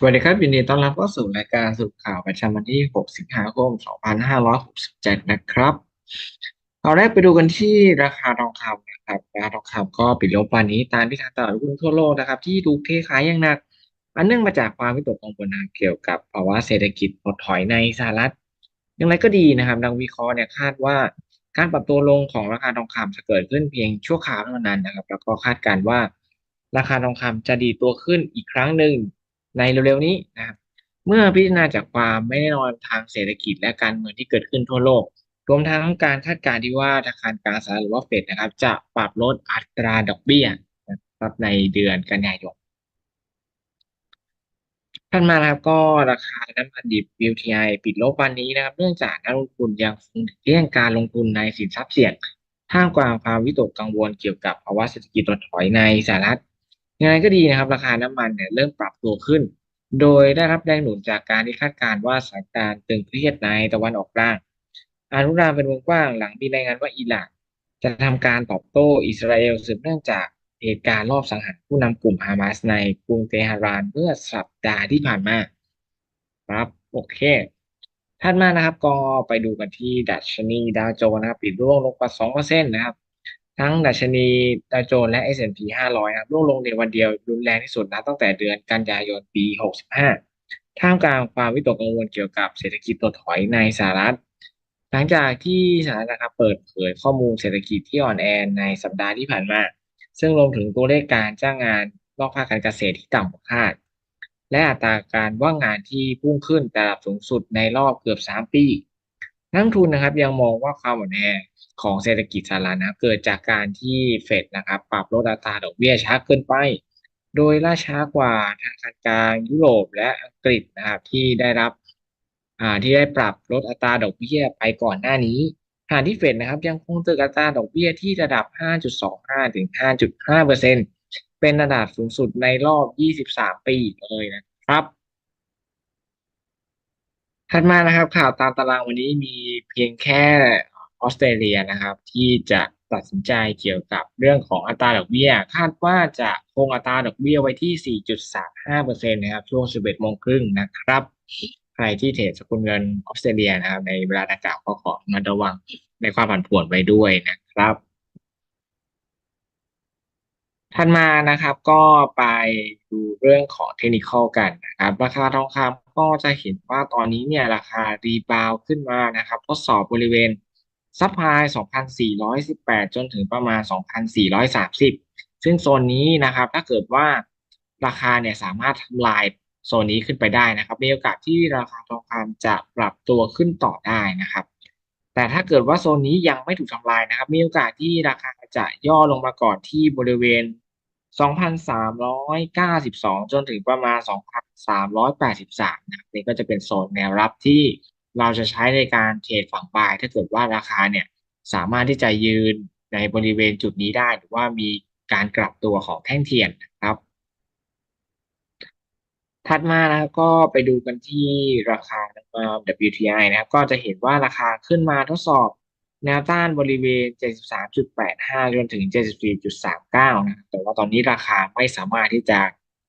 สวัสดีครับยินดีต้อนรับเข้าสู่รายการสรุปข่าวประจำวันที่ 6 สิงหาคม 2567 นะครับเราแรกไปดูกันที่ราคาทองคำนะครับราคาทองคำก็ปิดลบวันนี้ตามที่ทางตลาดหุ้นทั่วโลกนะครับ ที่ถูกเทขายอย่างหนัก อันเนื่องมาจากความวิตกกังวลเกี่ยวกับภาวะเศรษฐกิจถดถอยในสหรัฐ อย่างไรก็ดีนะครับนักวิเคราะห์เนี่ยคาดว่าการปรับตัวลงของราคาทองคำจะเกิดขึ้นเพียงชั่วคราวเท่านั้นนะครับ แล้วก็คาดการณ์ว่าราคาทองคำจะดีตัวขึ้นอีกครั้งหนึ่ง ในเร็วๆนี้นะครับเมื่อพิจารณาจากความไม่แน่นอนทางเศรษฐกิจและการเมืองที่เกิดขึ้นทั่วโลก รวมทั้งการคาดการณ์ที่ว่าธนาคารกลางสหรัฐหรือว่าเฟดนะครับ จะปรับลดอัตราดอกเบี้ยครับในเดือนกันยายนถัดมาครับก็ราคาน้ำมันดิบ WTI ปิดลบวันนี้นะครับ เนื่องจากนักลงทุนยังคงเลี่ยงการลงทุนในสินทรัพย์เสี่ยงท่ามกลางความวิตกกังวลเกี่ยวกับภาวะเศรษฐกิจถดถอยในสหรัฐ ยังไงก็ดีนะครับ ราคาน้ำมันเนี่ยเริ่มปรับตัวขึ้น โดยได้รับแรงหนุนจากการที่คาดการณ์ว่าสถานการณ์ตึงเครียดในตะวันออกกลางอานุรามเป็นวงกว้างหลังมีรายงานว่าอิหร่านจะทำการตอบโต้อิสราเอลสืบเนื่องจากเหตุการณ์รอบสังหารผู้นำกลุ่มฮามาสในกรุงเตหะรานเมื่อสัปดาห์ที่ผ่านมาครับโอเคถัดมานะครับก็ไปดูกันที่ดัชนีดาวโจนส์นะครับปิดร่วงลงกว่า2%นะครับ ทั้งดัชนีดาวโจนส์และ S&P 500ครับร่วงลงในวันเดียวรุนแรงที่สุดนะตั้งแต่เดือนกันยายนปี 65 ท่ามกลางความวิตกกังวลเกี่ยวกับเศรษฐกิจถดถอยในสหรัฐ หลังจากที่สหรัฐนะครับเปิดเผยข้อมูลเศรษฐกิจที่อ่อนแอในสัปดาห์ที่ผ่านมา ซึ่งรวมถึงตัวเลขการจ้างงานนอกภาคการเกษตรที่ต่ำกว่าคาด และอัตราการว่างงานที่พุ่งขึ้นแต่ระดับสูงสุดในรอบเกือบ 3 ปี นักทุนนะครับยังมองว่าความอ่อนแอของเศรษฐกิจสหรัฐนะเกิดจากการที่เฟดนะครับปรับลดอัตราดอกเบี้ยช้าเกินไป โดยล่าช้ากว่าธนาคารกลางยุโรปและอังกฤษนะครับที่ได้รับอ่าที่ได้ปรับลดอัตราดอกเบี้ยไปก่อนหน้านี้ขณะที่เฟดนะครับยังคงตึกอัตราดอกเบี้ยที่ระดับ 5.25 ถึง 5.5 เปอร์เซ็นเป็นระดับสูงสุดในรอบ 23 ปีเลยนะครับ ถัดมานะครับข่าวตามตารางวันนี้มีเพียงแค่ออสเตรเลียนะครับ ที่จะตัดสินใจเกี่ยวกับเรื่องของอัตราดอกเบี้ย คาดว่าจะคงอัตราดอกเบี้ยไว้ที่ 4.35%นะครับช่วง 11โมงครึ่งนะครับ ใครที่เทรดสกุลเงินออสเตรเลียนะครับในเวลาดังกล่าวก็ขอมาระวังในความผันผวนไว้ด้วยนะครับ ถัดมานะครับก็ไปดูเรื่องของเทคนิคกันนะครับ ราคาทองคำก็จะเห็นว่าตอนนี้เนี่ยราคารีบาวขึ้นมานะครับทดสอบบริเวณซัพพลาย2,418 จนถึงประมาณ 2,430 ซึ่งโซนนี้นะครับถ้าเกิดว่าราคาเนี่ยสามารถทำลายโซนนี้ขึ้นไปได้นะครับมีโอกาสที่ราคาทองคำจะปรับตัวขึ้นต่อได้นะครับ แต่ถ้าเกิดว่าโซนนี้ยังไม่ถูกทำลายนะครับ มีโอกาสที่ราคา จะย่อลงมาก่อนที่บริเวณ 2,392 จนถึงประมาณ 2,383นะนี่ก็จะเป็นโซนแนวรับที่เราจะใช้ในการเทรดฝั่งบาย ถ้าเกิดว่าราคาเนี่ยสามารถที่จะยืนในบริเวณจุดนี้ได้ หรือว่ามีการกลับตัวของแท่งเทียนนะครับ ถัดมานะครับก็ไปดูกันที่ราคา WTI นะครับ ก็จะเห็นว่าราคาขึ้นมาทดสอบ แนวต้านบริเวณ 73.85 จนถึง 74.39 นะแต่ว่าตอนนี้ราคาไม่สามารถที่จะ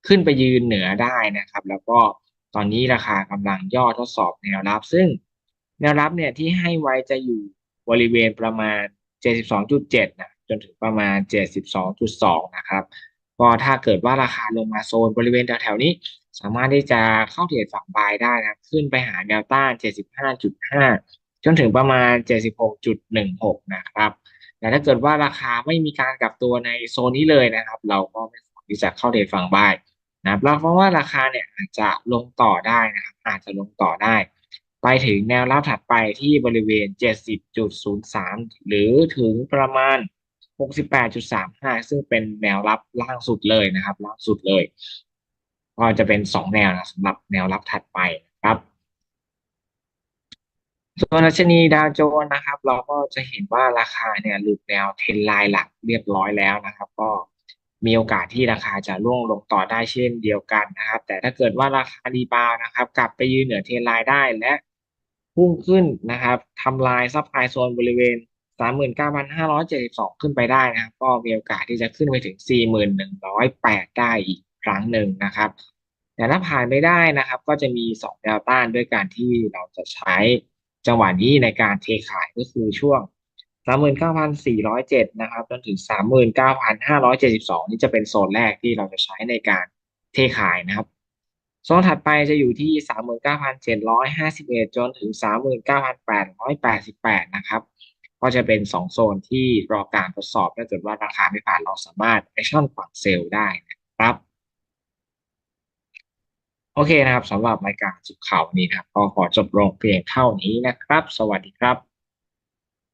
ขึ้นไปยืนเหนือได้นะครับ แล้วก็ตอนนี้ราคากำลังย่อทดสอบแนวรับ ซึ่งแนวรับเนี่ยที่ให้ไว้จะอยู่บริเวณประมาณ 72.7 นะ จนถึงประมาณ 72.2 นะครับ ก็ถ้าเกิดว่าราคาลงมาโซนบริเวณแถวๆนี้ สามารถที่จะเข้าเทรดฝั่งบายได้นะ ขึ้นไปหาแนวต้าน 75.5 จนถึงประมาณ 76.16 นะครับแต่ถ้าเกิดว่าราคาไม่มีการกลับตัวในโซนนี้เลยนะครับ เราก็ไม่สามารถที่จะเข้าเทรดฝั่งบ่ายนะครับเราเพราะว่าราคาเนี่ยอาจจะลงต่อได้นะครับ อาจจะลงต่อได้ ไปถึงแนวรับถัดไปที่บริเวณ 70.03 หรือถึงประมาณ 68.35 ซึ่งเป็นแนวรับล่างสุดเลยนะครับ ล่างสุดเลย ก็จะเป็น 2 แนวนะสำหรับแนวรับถัดไปครับ ส่วนดัชนีดาวโจนส์นะครับ เราก็จะเห็นว่าราคาเนี่ยหลุดแนวเทรนไลน์หลักเรียบร้อยแล้วนะครับ ก็มีโอกาสที่ราคาจะร่วงลงต่อได้เช่นเดียวกันนะครับ แต่ถ้าเกิดว่าราคาดีบาวนะครับ กลับไปยืนเหนือเทรนไลน์ได้และพุ่งขึ้นนะครับทำลายซับไพโซนบริเวณ 39,572 ขึ้นไปได้นะครับ ก็มีโอกาสที่จะขึ้นไปถึง 4,108 ได้อีกครั้งหนึ่งนะครับ แต่ถ้าผ่านไม่ได้นะครับ ก็จะมีสองแนวต้านด้วยการที่เราจะใช้ จังหวะนี้ในการเทขายก็คือช่วง 39,407 นะครับจนถึง 39,572 นี่จะเป็นโซนแรกที่เราจะใช้ในการเทขายนะครับ โซนถัดไปจะอยู่ที่ 39,751 จนถึง 39,888 นะครับก็จะเป็น 2 โซนที่รอการทดสอบถ้าเกิดว่าราคาไม่ผ่านเราสามารถ action ฝั่งเซลล์ได้นะครับ โอเคนะครับสำหรับรายการสุขข่าวนนี้นะครับก็ขอจบลงเพียงเท่านี้นะครับ สวัสดีครับ